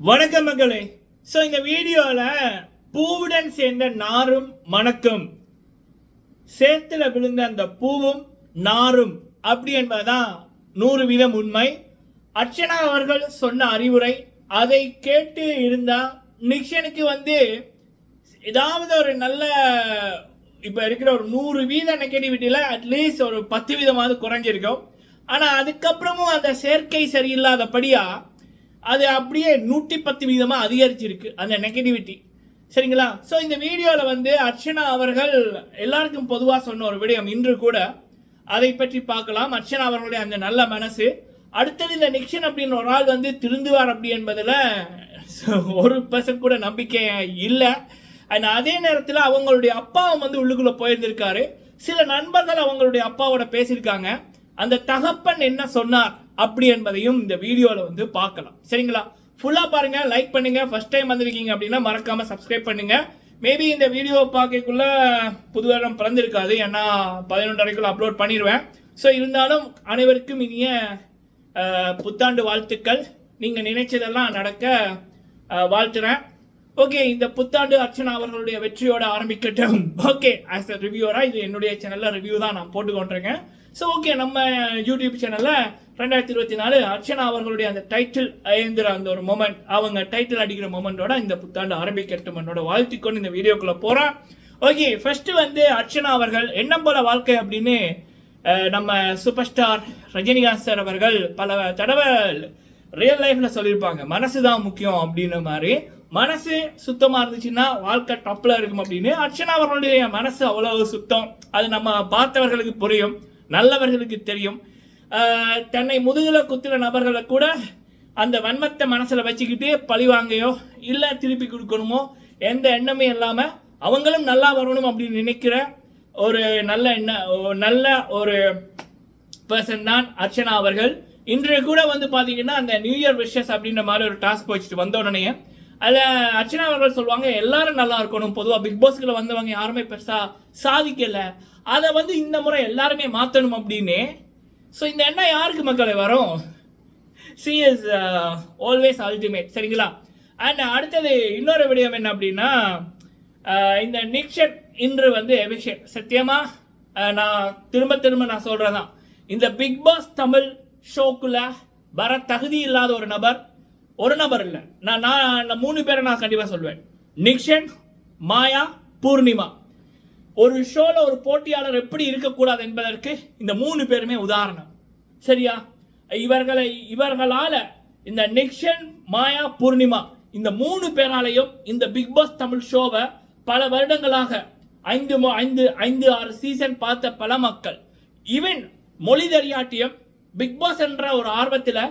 வணக்கம் மக்களே ஸோ இந்த வீடியோவில் பூவுடன் சேர்ந்த நாரும் மணக்கும். சேத்துல விழுந்த அந்த பூவும் நாரும் அப்படி என்பதுதான் நூறு வீதம் உண்மை. அர்ச்சனா அவர்கள் சொன்ன அறிவுரை அதை கேட்டு இருந்தால் நிக்ஷனுக்கு வந்து ஏதாவது ஒரு நல்ல இப்போ இருக்கிற ஒரு நூறு வீத நெகட்டிவிட்டியில் அட்லீஸ்ட் ஒரு பத்து வீதமாவது குறைஞ்சிருக்கும். ஆனால் அதுக்கப்புறமும் அந்த சேர்க்கை சரியில்லாதபடியாக அது அப்படியே நூற்றி பத்து வீதமாக அதிகரிச்சிருக்கு. அந்த நெகட்டிவிட்டி சரிங்களா? ஸோ இந்த வீடியோவில் வந்து அர்ச்சனா அவர்கள் எல்லாருக்கும் பொதுவாக சொன்ன ஒரு விடயம். இன்று கூட அதை பற்றி பார்க்கலாம். அர்ச்சனா அவர்களுடைய அந்த நல்ல மனசு. அடுத்தது இந்த நிக்ஷன் அப்படின்னு ஒரு ஆள் வந்து திருந்துவார் அப்படி என்பதில் ஒரு பர்சன்ட் கூட நம்பிக்கை இல்லை. அண்ட் அதே நேரத்தில் அவங்களுடைய அப்பாவும் வந்து உள்ளுக்குள்ளே போயிருந்திருக்காரு. சில நண்பர்கள் அவங்களுடைய அப்பாவோட பேசியிருக்காங்க. அந்த தகப்பன் என்ன சொன்னார்? அப்படி என்பதையும் இந்த வீடியோவில் வந்து பார்க்கலாம். சரிங்களா? ஃபுல்லாக பாருங்கள் லைக் பண்ணுங்கள் ஃபஸ்ட் டைம் வந்திருக்கீங்க அப்படின்னா மறக்காமல் சப்ஸ்கிரைப் பண்ணுங்கள் மேபி இந்த வீடியோ பார்க்கக்குள்ள புது வருடம் பிறந்திருக்காது. ஏன்னா பதினொன்றரைக்குள்ள அப்லோட் பண்ணிடுவேன் ஸோ இருந்தாலும் அனைவருக்கும் இனிய புத்தாண்டு வாழ்த்துக்கள். நீங்கள் நினைச்சதெல்லாம் நடக்க வாழ்த்துறேன். ஓகே இந்த புத்தாண்டு அர்ச்சனா அவர்களுடைய வெற்றியோட ஆரம்பிக்கட்டும். ஓகே ஆஸ் அ ரிவ்யூவரா இது என்னுடைய சேனலில் ரிவ்யூ தான் நான் போட்டு கொண்டிருக்கேன் ஸோ ஓகே நம்ம யூடியூப் சேனலில் ரெண்டாயிரத்தி இருபத்தி நாலு அர்ச்சனா அவர்களுடைய அந்த டைட்டில் அயந்திர அந்த ஒரு மொமெண்ட் அவங்க டைட்டில் அடிக்கிற மொமெண்டோட இந்த புத்தாண்டு ஆரம்பிக்கட்டும் என்னோட வாழ்த்திக்கொண்டு இந்த வீடியோக்குள்ள போறேன் ஓகே ஃபர்ஸ்ட் வந்து அர்ச்சனா அவர்கள் எண்ணம் போல வாழ்க்கை அப்படின்னு நம்ம சூப்பர் ஸ்டார் ரஜினிகாந்த் சார் அவர்கள் பல தடவை ரியல் லைஃப்ல சொல்லியிருப்பாங்க மனசு தான் முக்கியம் அப்படின்ற மாதிரி. மனசு சுத்தமாக இருந்துச்சுன்னா வாழ்க்கை டப்பில் இருக்கும் அப்படின்னு. அர்ச்சனா அவர்களுடைய மனசு அவ்வளோ சுத்தம். அது நம்ம பார்த்தவர்களுக்கு புரியும் நல்லவர்களுக்கு தெரியும். தன்னை முதுகில் குத்துற நபர்களை கூட அந்த வன்மத்தை மனசில் வச்சுக்கிட்டு பழி வாங்கையோ திருப்பி கொடுக்கணுமோ எந்த எண்ணமே இல்லாமல் அவங்களும் நல்லா வரணும் அப்படின்னு நினைக்கிற ஒரு நல்ல எண்ண ஒரு நல்ல ஒரு பர்சன் தான் அர்ச்சனா அவர்கள். இன்று கூட வந்து பார்த்தீங்கன்னா அந்த நியூ இயர் விஷஸ் அப்படின்ற மாதிரி ஒரு டாஸ்க் வச்சுட்டு வந்த உடனே. அதில் அர்ச்சனா அவர்கள் சொல்லுவாங்க எல்லாரும் நல்லா இருக்கணும். பொதுவாக பிக் பாஸ்க்குள்ள வந்தவங்க யாருமே பெருசாக சாதிக்கலை. அதை வந்து இந்த முறை எல்லாருமே மாற்றணும் அப்படின்னு ஸோ இந்த எண்ணம் யாருக்கு மக்களை வரும்? சி இஸ் ஆல்வேஸ் அல்டிமேட் சரிங்களா? அண்ட் அடுத்தது இன்னொரு விடயம் என்ன அப்படின்னா uh, இந்த நிக்ஷன் இன்று வந்து எவிக்ஷன் சத்தியமாக uh, நான் திரும்ப திரும்ப நான் சொல்றதான் இந்த பிக் பாஸ் தமிழ் ஷோக்குள்ள வர தகுதி இல்லாத ஒரு நபர் ஒரு நபர் இல்லை. நான் நான் நான் மூணு பேரை நான் கண்டிப்பாக சொல்வேன். நிக்ஷன் மாயா பூர்ணிமா. ஒரு ஷோவில் ஒரு போட்டியாளர் எப்படி இருக்கக்கூடாது என்பதற்கு இந்த மூணு பேருமே உதாரணம். சரியா? இவர்களை இவர்களால் இந்த நிக்ஷன் மாயா பூர்ணிமா இந்த மூணு பேராலையும் இந்த பிக் பாஸ் தமிழ் ஷோவை பல வருடங்களாக ஐந்து ஐந்து ஐந்து ஆறு சீசன் பார்த்த பல மக்கள். ஈவன் மொழி தெரியாட்டியம் பிக் பாஸ் என்ற ஒரு ஆர்வத்தில்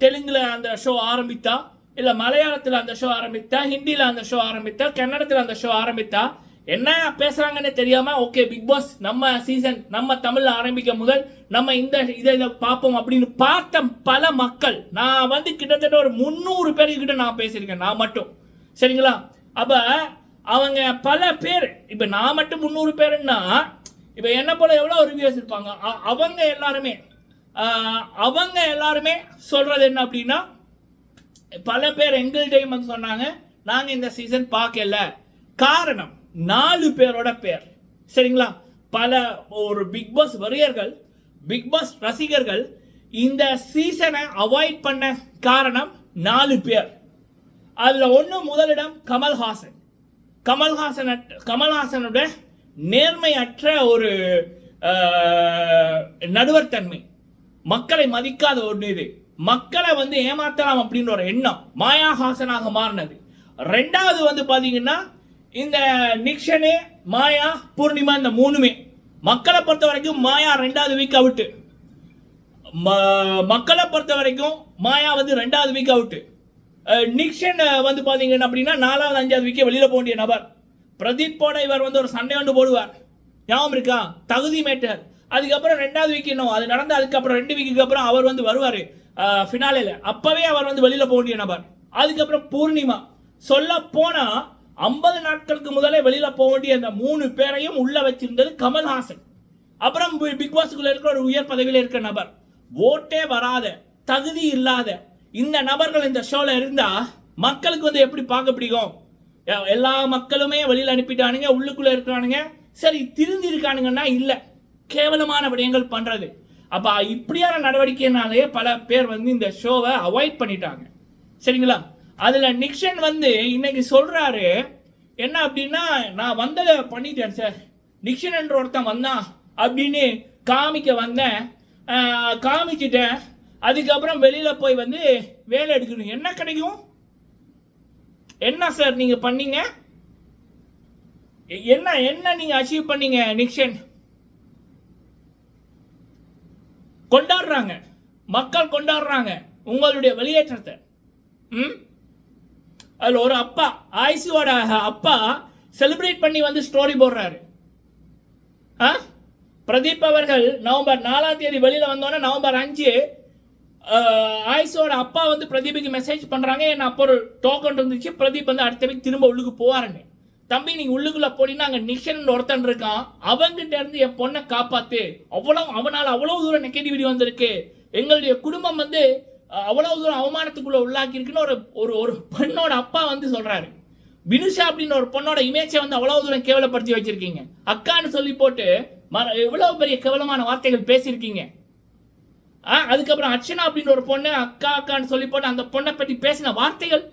தெலுங்கில் அந்த ஷோ ஆரம்பித்தா இல்லை மலையாளத்தில் அந்த ஷோ ஆரம்பித்தா ஹிந்தியில் அந்த ஷோ ஆரம்பித்தா கன்னடத்தில் அந்த ஷோ ஆரம்பித்தா என்ன பேசுறாங்கன்னு தெரியாம ஓகே பிக் பாஸ் நம்ம சீசன் நம்ம தமிழ்ல ஆரம்பிக்க முதல் நம்ம இந்த இதை இதை பார்ப்போம் அப்படின்னு பார்த்த பல மக்கள் நான் வந்து கிட்டத்தட்ட ஒரு முந்நூறு பேருக்கிட்ட நான் பேசியிருக்கேன் நான் மட்டும். சரிங்களா? அப்ப அவங்க பல பேர் இப்ப நான் மட்டும் முந்நூறு பேருன்னா இப்ப என்ன போல எவ்வளோ ரிவ்யூஸ் இருப்பாங்க? அவங்க எல்லாருமே அவங்க எல்லாருமே சொல்றது என்ன அப்படின்னா பல பேர் எங்கள்கிட்டயும் வந்து சொன்னாங்க நாங்க இந்த சீசன் பார்க்கல. காரணம் நாலு பேரோட பேர். சரிங்களா? பல ஒரு பிக் பாஸ் வரியர்கள் பிக் பாஸ் ரசிகர்கள் இந்த சீசனை அவாய்ட் பண்ண காரணம் நாலு பேர். அதில் ஒன்று முதலிடம் கமல்ஹாசன். கமல்ஹாசன் கமல்ஹாசனோட நேர்மையற்ற ஒரு ஆஹ், நடுவர் தன்மை மக்களை மதிக்காத ஒன்று இது. மக்களை வந்து ஏமாத்தலாம் அப்படின்ற ஒரு எண்ணம் மாயாஹாசனாக மாறினது. ரெண்டாவது வந்து பார்த்தீங்கன்னா இந்த நிக்ஷனு மாயா பூர்ணிமா இந்த மூணுமே. மக்களை பொறுத்த வரைக்கும் மாயா ரெண்டாவது வீக் அவுட்டு. ம- மக்களை பொறுத்த வரைக்கும் மாயா வந்து ரெண்டாவது வீக் அவுட்டு. நிக்ஷன் வந்து பார்த்தீங்கன்னா அப்படின்னா நாலாவது அஞ்சாவது வீக்கே வெளியில் போக வேண்டிய நபர். பிரதீப்போட இவர் வந்து ஒரு சண்டை ஒன்று போடுவார். ஞாபகம் இருக்கா? தகுதி மேட்டர். அதுக்கப்புறம் ரெண்டாவது வீக் இன்னும். அது நடந்து அதுக்கப்புறம் ரெண்டு வீக்குக்கு அப்புறம் அவர் வந்து வருவார் ஃபினாலேயில் அப்போவே அவர் வந்து வெளியில் போக வேண்டிய நபர். அதுக்கப்புறம் பூர்ணிமா. சொல்ல போனால் ஐம்பது நாட்களுக்கு முதலே வெளியில போக வேண்டிய அந்த மூணு பேரையும் உள்ள வச்சிருந்தது கமல்ஹாசன். அப்புறம் பிக் பாஸுக்குள்ள இருக்கிற ஒரு உயர் பதவியில் இருக்கிற நபர். ஓட்டே வராத தகுதி இல்லாத இந்த நபர்கள் இந்த ஷோல இருந்தா மக்களுக்கு வந்து எப்படி பார்க்க பிடிக்கும்? எல்லா மக்களுமே வெளியில் அனுப்பிட்டானுங்க உள்ளுக்குள்ள இருக்கிறானுங்க. சரி திருந்தி இருக்கானுங்கன்னா இல்லை. கேவலமான விடயங்கள் பண்றது. அப்ப இப்படியான நடவடிக்கைனாலேயே பல பேர் வந்து இந்த ஷோவை அவாய்ட் பண்ணிட்டாங்க. சரிங்களா? அதில் நிக்ஷன் வந்து இன்னைக்கு சொல்கிறாரு என்ன அப்படின்னா நான் வந்ததை பண்ணிட்டேன் சார். நிக்ஷன் என்ற ஒருத்தன் வந்தான் அப்படின்னு காமிக்க வந்தேன். காமிச்சிட்டேன். அதுக்கப்புறம் வெளியில் போய் வந்து வேலை எடுக்கணும். என்ன கிடைக்கும்? என்ன சார் நீங்கள் பண்ணீங்க? எ- என்ன என்ன நீங்கள் அச்சீவ் பண்ணீங்க நிக்ஷன்? கொண்டாடுறாங்க. மக்கள் கொண்டாடுறாங்க. உங்களுடைய வெளியேற்றத்தை. ம்? அதில் ஒரு அப்பா ஆயிசுவோட அப்பா செலிப்ரேட் பண்ணி வந்து ஸ்டோரி போடுறாரு. ஆ? பிரதீப் அவர்கள் நவம்பர் நாலாம் தேதி வெளியில் வந்தோன்னே நவம்பர் அஞ்சு ஆயிஷோட அப்பா வந்து பிரதீபுக்கு மெசேஜ் பண்ணுறாங்க என்ன அப்போ ஒரு டோக்கன் இருந்துச்சு. பிரதீப் வந்து அடுத்த வீக் திரும்ப உள்ளுக்கு போவாருன்னு. தம்பி நீ உள்ளுக்குள்ள போனீங்கன்னா அங்கே நிஷன் ஒருத்தன் இருக்கான். அவங்கிட்ட இருந்து என் பொண்ணை காப்பாற்று அவ்வளோ அவனால் அவ்வளோ தூரம் நெகட்டிவிட்டி வந்திருக்கு. எங்களுடைய குடும்பம் வந்து அவ்வளவு தூரம் அவமானத்துக்குள்ள உள்ளாக்கி இருக்குன்னு ஒரு ஒரு ஒரு பெண்ணோட அப்பா வந்து சொல்றாரு. வினுஷா அப்படின்னு ஒரு பொண்ணோட இமேஜை வந்து அவ்வளவு தூரம் கேவலப்படுத்தி வச்சிருக்கீங்க. அக்கான்னு சொல்லி போட்டு மர- எவ்வளவு பெரிய கேவலமான வார்த்தைகள் பேசியிருக்கீங்க. ஆ, அதுக்கப்புறம் அர்ச்சனா அப்படின்னு ஒரு பொண்ணு அக்கா அக்கான்னு சொல்லி போட்டு அந்த பொண்ணை பற்றி பேசின வார்த்தைகள்.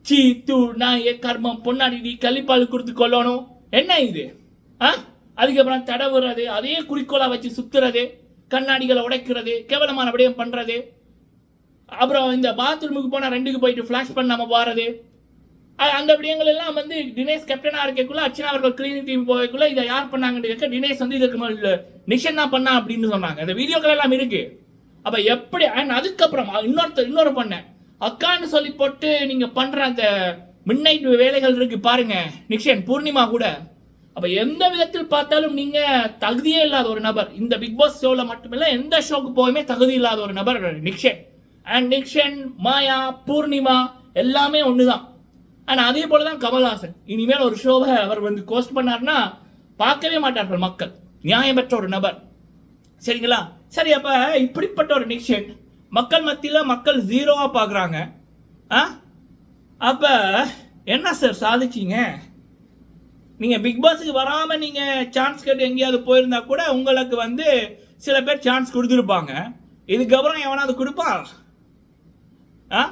சீ தூ நான் ஏ கர்மம் பொன்னாடி நீ கள்ளிப்பால் கொடுத்து கொள்ளணும் என்ன இது? ஆ? அதுக்கப்புறம் தடவுறது அதே குறிக்கோளாக வச்சு சுத்துறது கண்ணாடிகளை உடைக்கிறது கேவலமான விடயம் பண்ணுறது அப்புறம் இந்த பாத்ரூமுக்கு போனால் ரெண்டுக்கு போயிட்டு ஃப்ளாஷ் பண்ணாமல் போகிறது அந்த விடயங்கள் எல்லாம் வந்து தினேஷ் கேப்டனாக இருக்கக்குள்ள அர்ச்சனா அவர்கள் கிளீனிங் டீம் போகக்குள்ள இதை யார் பண்ணாங்கன்னு கேட்க தினேஷ் வந்து இதுக்கு நிஷன் தான் பண்ணா அப்படின்னு சொன்னாங்க. அந்த வீடியோக்கள் எல்லாம் இருக்கு. அப்ப எப்படி அண்ட் அதுக்கப்புறம் இன்னொருத்தர் இன்னொரு பண்ணேன் அக்கான்னு சொல்லி போட்டு நீங்க பண்ற அந்த மின்னைட் வேலைகள் இருக்கு பாருங்க நிக்ஷன் பூர்ணிமா கூட. அப்ப எந்த விதத்தில் பார்த்தாலும் நீங்க தகுதியே இல்லாத ஒரு நபர். இந்த பிக் பாஸ் ஷோல மட்டுமில்ல எந்த ஷோக்கு போகவே தகுதி இல்லாத ஒரு நபர் நிக்ஷன் அண்ட் நிக்ஷன் மாயா பூர்ணிமா எல்லாமே ஒன்று தான் அண்ட் அதே போல தான் கமல்ஹாசன். இனிமேல் ஒரு ஷோவை அவர் வந்து கோஸ்ட் பண்ணார்னா பார்க்கவே மாட்டார்கள் மக்கள். நியாயமற்ற ஒரு நபர். சரிங்களா? சரி அப்போ இப்படிப்பட்ட ஒரு நிக்ஷன் மக்கள் மத்தியில் மக்கள் ஜீரோவாக பார்க்குறாங்க. ஆ? அப்போ என்ன சார் சாதிச்சீங்க? நீங்கள் பிக் பாஸுக்கு வராமல் நீங்கள் சான்ஸ் கேட்டு எங்கேயாவது போயிருந்தா கூட உங்களுக்கு வந்து சில பேர் சான்ஸ் கொடுத்துருப்பாங்க. இதுக்கப்புறம் எவனாவது கொடுப்பான் ஆ?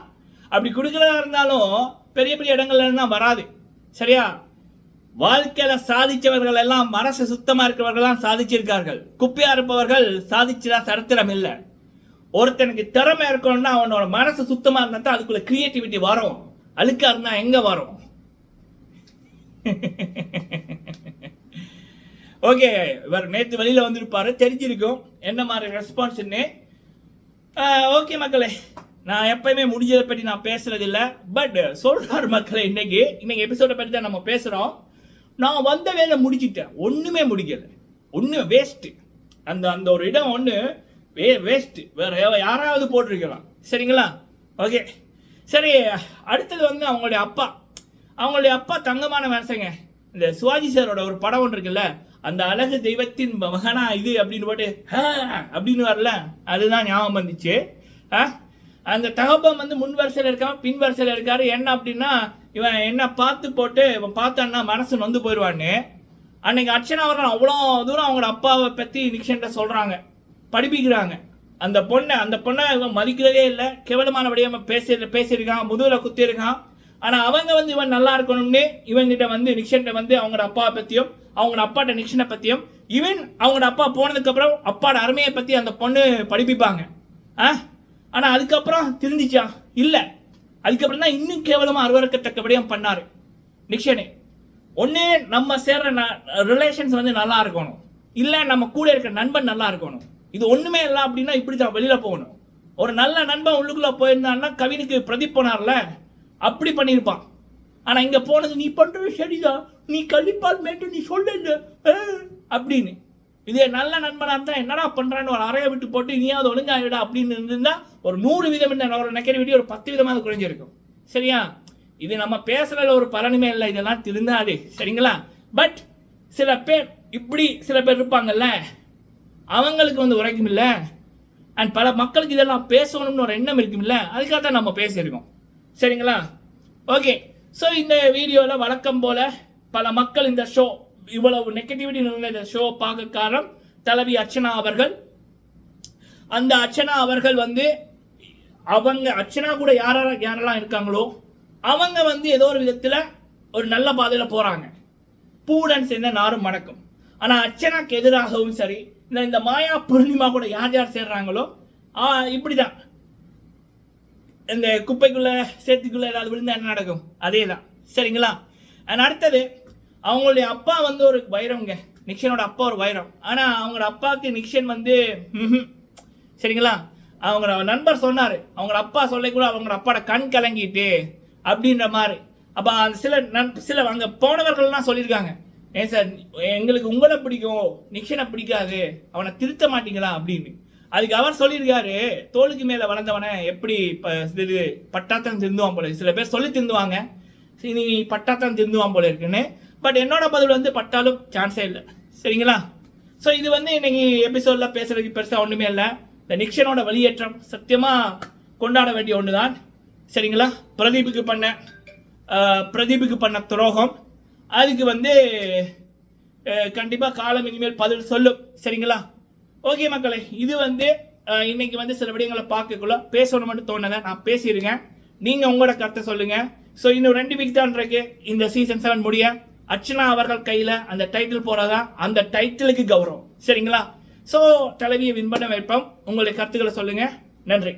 அப்படி கொடுக்கறதா இருந்தாலும் பெரிய பெரிய இடங்கள்ல இருந்தால் வராது. சரியா? வாழ்க்கையில் சாதிச்சவர்கள் எல்லாம் மனசு சுத்தமாக இருக்கிறவர்கள்லாம் சாதிச்சிருக்கார்கள். குப்பையாக இருப்பவர்கள் சாதிச்சதா சரித்திரம் இல்லை. ஒருத்தனுக்கு திறமை இருக்கணும்னா அவனோட மனசு சுத்தமாக இருந்தால் தான் அதுக்குள்ள கிரியேட்டிவிட்டி வரும். அழுக்காக இருந்தால் எங்கே வரும்? ஓகே இவர் நேற்று வெளியில் வந்திருப்பார். தெரிஞ்சிருக்கும். என்ன மாதிரி ரெஸ்பான்ஸ்ன்னு ஓகே மக்களே. நான் எப்பயுமே முடிஞ்சதை பற்றி நான் பேசுறது இல்ல பட் சொல்றார் மக்களை இன்னைக்கு இன்னைக்கு எபிசோட பற்றி தான் நம்ம பேசுறோம். நான் வந்த வேலை முடிச்சிட்டேன் ஒன்றுமே முடிக்கல. ஒன்று வேஸ்ட்டு அந்த அந்த ஒரு இடம் ஒன்று வே வேஸ்ட்டு வேற யாராவது போட்டிருக்கலாம். சரிங்களா? ஓகே சரி அடுத்தது வந்து அவங்களுடைய அப்பா. அவங்களுடைய அப்பா தங்கமான மனசங்க. இந்த சிவாஜி சாரோட ஒரு படம் ஒன்று இருக்குல்ல. அந்த அழகு தெய்வத்தின் மகனா இது அப்படின்னு போட்டு அப்படின்னு வரல. அதுதான் ஞாபகம் வந்துச்சு. ஆ? அந்த தகப்பன் வந்து முன் வரிசையில் இருக்கான் பின் வரிசையில் இருக்காரு. என்ன அப்படின்னா இவன் என்ன பார்த்து போட்டு இவன் பார்த்தான்னா மனசு நொந்து போயிடுவான்னு. அன்னைக்கு அர்ச்சனா அவர்கள் அவ்வளோ தூரம் அவங்களோட அப்பாவை பற்றி நிக்ஷன்ட்ட சொல்கிறாங்க படிப்பிக்கிறாங்க. அந்த பொண்ணை அந்த பொண்ணை இவன் மதிக்கிறதே இல்லை. கேவலமான அவன் பேசி பேசியிருக்கான். முதுகில் குத்திருக்கான் ஆனால் அவங்க வந்து இவன் நல்லா இருக்கணும்னு இவங்கிட்ட வந்து நிக்ஷன்ட்ட வந்து அவங்களோட அப்பாவை பற்றியும் அவங்களோட அப்பாட்ட நிக்ஷனை பற்றியும் இவன் அவங்களோட அப்பா போனதுக்கப்புறம் அப்பாட அருமையை பற்றி அந்த பொண்ணு படிப்பிப்பாங்க. ஆ? ஆனால் அதுக்கப்புறம் திருந்திச்சா? இல்லை. அதுக்கப்புறம் தான் இன்னும் கேவலமாக அருவறுக்கத்தக்கபடியாக பண்ணார். நிக்ஷனே ஒன்று நம்ம சேர்ற ரிலேஷன்ஸ் வந்து நல்லா இருக்கணும். இல்லை நம்ம கூட இருக்கிற நண்பன் நல்லா இருக்கணும். இது ஒன்றுமே இல்லை அப்படின்னா இப்படி தான் வெளியில் போகணும். ஒரு நல்ல நண்பன் உள்ளுக்குள்ளே போயிருந்தான்னா கவினுக்கு பிரதீப் போனார்ல அப்படி பண்ணியிருப்பான். ஆனால் இங்கே போனது நீ பண்ணுறது சரிதான். நீ கள்ளிப்பால் மேட்டு நீ சொல்லுங்க அப்படின்னு. இதே நல்ல நண்பனாக இருந்தால் என்னடா பண்ணுறான்னு ஒரு அறையை விட்டு போட்டு நீயாவது ஒழுங்காகிடா அப்படின்னு இருந்திருந்தா ஒரு நூறு விதம் இந்த ஒரு நெகட்டிவிட்டி ஒரு பத்து விதமாக குறைஞ்சிருக்கும். சரியா? இது நம்ம பேசுறதுல ஒரு பலனுமே இல்லை இதெல்லாம் திருந்தாது. சரிங்களா? பட் சில பேர் இப்படி சில பேர் இருப்பாங்கல்ல அவங்களுக்கு வந்து உரைக்கும் இல்லை அண்ட் பல மக்களுக்கு இதெல்லாம் பேசணும்னு ஒரு எண்ணம் இருக்கும்ல அதுக்காக தான் நம்ம பேசியிருக்கோம். சரிங்களா? ஓகே ஸோ இந்த வீடியோவில் வழக்கம் போல் பல மக்கள் இந்த ஷோ இவ்வளவு நெகட்டிவிட்டி நிறைந்த இந்த ஷோ பார்க்க காரணம் தலைவி அர்ச்சனா அவர்கள். அந்த அர்ச்சனா அவர்கள் வந்து அவங்க அர்ச்சனா கூட யாரெல்லாம் யாரெல்லாம் இருக்காங்களோ அவங்க வந்து ஏதோ ஒரு விதத்தில் ஒரு நல்ல பாதையில் போகிறாங்க பூடன் சேர்ந்த நாரும் மணக்கும் ஆனால் அர்ச்சனாக்கு எதிராகவும் சரி இந்த இந்த மாயா பூர்ணிமா கூட யார் யார் சேர்றாங்களோ இப்படி தான் இந்த குப்பைக்குள்ளே சேர்த்துக்குள்ளே ஏதாவது விழுந்தால் என்ன நடக்கும்? அதே தான் சரிங்களா அடுத்தது அவங்களுடைய அப்பா வந்து ஒரு வைரம்ங்க. நிக்ஷனோட அப்பா ஒரு வைரம். ஆனால் அவங்களோட அப்பாவுக்கு நிக்ஷன் வந்து சரிங்களா? அவங்க நண்பர் சொன்னார். அவங்க அப்பா சொல்ல கூட அவங்களோட அப்பாட கண் கலங்கிட்டு அப்படின்ற மாதிரி. அப்போ அந்த சில நன் சில அங்கே போனவர்கள்லாம் சொல்லியிருக்காங்க. ஏன் சார் எங்களுக்கு உங்களை பிடிக்கும் நிக்ஷனை பிடிக்காது அவனை திருத்த மாட்டீங்களா அப்படின்னு. அதுக்கு அவர் சொல்லியிருக்காரு தோளுக்கு மேலே வளர்ந்தவனை எப்படி இப்போ இது பட்டாத்தான் திருந்துவான் போல சில பேர் சொல்லி திருந்துவாங்க. சரி, நீ பட்டாத்தான் திருந்துவான் போல இருக்குன்னு. பட் என்னோட பதில் வந்து பட்டாலும் சான்ஸே இல்லை. சரிங்களா? ஸோ இது வந்து இன்னைக்கு எபிசோட்ல பேசுறதுக்கு பெருசாக ஒன்றுமே இல்லை. இந்த நிக்ஷனோட வெளியேற்றம் சத்தியமாக கொண்டாட வேண்டிய ஒன்று தான் சரிங்களா? பிரதீபுக்கு பண்ண பிரதீபுக்கு பண்ண துரோகம். அதுக்கு வந்து கண்டிப்பாக காலம் இனிமேல் பதில் சொல்லும். சரிங்களா? ஓகே மக்களே இது வந்து இன்னைக்கு வந்து சில விடயங்களை பார்க்கக்குள்ள பேசணும் மட்டும் தோணுதை நான் பேசியிருக்கேன். நீங்கள் உங்களோட கருத்தை சொல்லுங்கள் ஸோ இன்னும் ரெண்டு வீக் தான் இருக்கு. இந்த சீசன் செவன் முடிய. அர்ச்சனா அவர்கள் கையில் அந்த டைட்டில் போகிறதா அந்த டைட்டிலுக்கு கௌரவம். சரிங்களா? ஸோ தலைவியை வின் பண்ண வைப்போம். உங்களுடைய கருத்துக்களை சொல்லுங்கள் நன்றி.